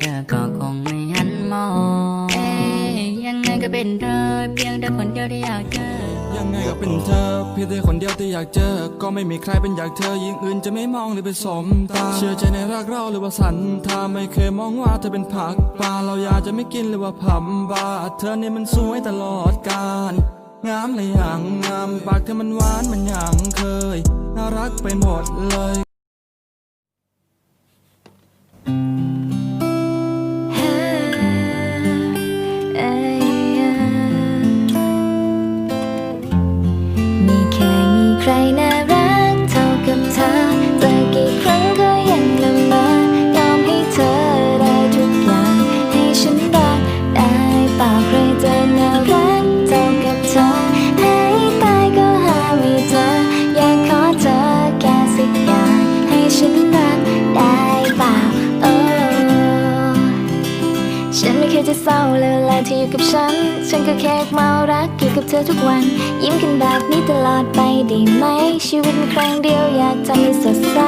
เธอก็คงไม่หันมองเอ้ยยังไงก็เป็นเธอเพียงแต่คนเดียวที่อยากเจอ ยังไงก็เป็นเธอเพียงแต่คนเดียวที่อยากเจอ ก็ไม่มีใครเป็นอยากเธอยิ่งอื่นจะไม่มองหรือไปสมตา เชื่อใจในรักเราหรือว่าสันทาไม่เคยมองว่าเธอเป็นผักปลาเราอยากจะไม่กินหรือว่าผับบาเธอเนี่ยมันสวยตลอดกาลงามเลยอย่างงามปากเธอมันหวานมันอย่างเคยน่ารักไปหมดเลย เคยจะเศร้าเลยแลที่อยู่กับฉัน ฉันก็แค่เมารักอยู่กับเธอทุกวัน ยิ้มกันแบบนี้ตลอดไปได้ไหม ชีวิตมีครั้งเดียวอยากทำให้สดใส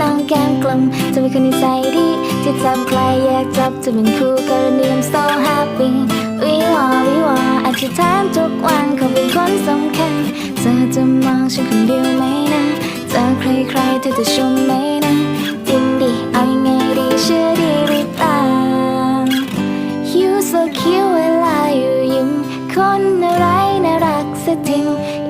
น้องแก้มกลมจะเป็นคนนิสัยดีที่จับใครอยากจับจะเป็นคู่กรณี I'm so happy วิวาวิวาอธิษฐานทุกวันเขาเป็นคนสำคัญเธอจะมองฉันคนเดียวไหมนะเจอใครๆเธอจะชมไหม คนอะไรน่ารักสักจริง